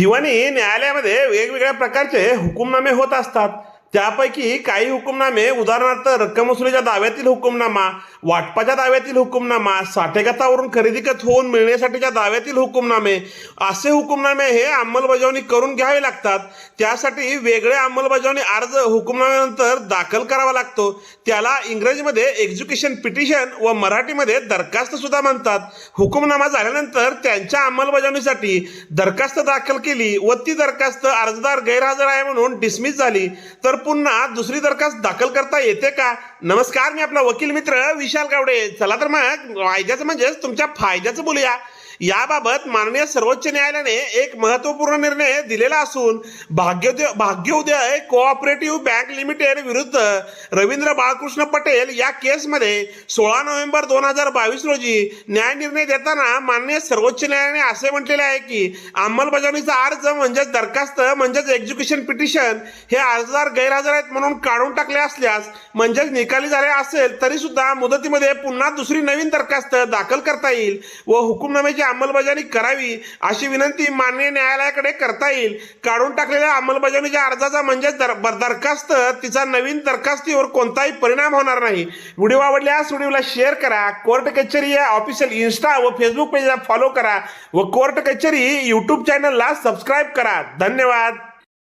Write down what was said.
दिवाणी न्यायालयामध्ये वेगवेगळ्या प्रकारचे हुकुमनामे होत असतात. त्यापैकी काही हुकुमनामे उदाहरणार्थ रक्कम वसुलीच्या दाव्यातील हुकुमनामा वाटपाच्या दाव्यातील हुकुमनामा साठेगतावरून खरेदी खत होऊन मिळण्यासाठीच्या दाव्यातील हुकुमनामे असे हुकुमनामे हे अंमलबजावणी करून घ्यावे लागतात. त्यासाठी वेगळे अंमलबजावणी अर्ज हुकुमनाम्यानंतर दाखल करावा लागतो. त्याला इंग्रजीमध्ये एक्झ्युकेशन पिटिशन व मराठीमध्ये दरखास्त सुद्धा म्हणतात. हुकुमनामा झाल्यानंतर त्यांच्या अंमलबजावणीसाठी दरखास्त दाखल केली व ती दरखास्त अर्जदार गैरहजर आहे म्हणून डिसमिस झाली. तर पुन्हा दुसरी दरखास्त दाखल करता येते का? नमस्कार मी आपला वकील मित्र विशाल गावडे. चला तर मग वायद्याचं म्हणजेच तुमच्या फायद्याचं बोलूया. याबाबत माननीय सर्वोच्च न्यायालयाने एक महत्त्वपूर्ण निर्णय दिलेला असून Bhagyoday Bhagyoday cooperative bank limited विरुद्ध रवींद्र बाळकृष्ण पटेल या केसमध्ये सोळा नोव्हेंबर दोन हजार बावीस रोजी न्याय निर्णय देताना माननीय सर्वोच्च न्यायालयाने असे म्हटलेले आहे की अंमलबजावणीचा अर्ज म्हणजेच दरखास्त म्हणजेच एक्झिक्युशन पिटिशन हे अर्जदार गैरहजर आहेत म्हणून काढून टाकले असल्यास म्हणजेच निकाली झाले असेल तरी सुद्धा मुदतीमध्ये पुन्हा दुसरी नवीन दरखास्त दाखल करता येईल व हुकुमनाम्याची अंमलबजावणी करावी अशी विनंती माननीय न्यायालयाकडे करता येईल. काढून टाकलेल्या अंमलबजावणीच्या अर्जाचा म्हणजेच दर दरखास्त तिचा नवीन दरखास्तीवर कोणताही परिणाम होणार नाही. व्हिडिओ आवडल्यास व्हिडिओला शेअर करा. कोर्ट कचेरी या ऑफिशियल इन्स्टा व फेसबुक पेजला फॉलो करा व कोर्ट कचेरी यूट्यूब चॅनलला सबस्क्राईब करा. धन्यवाद.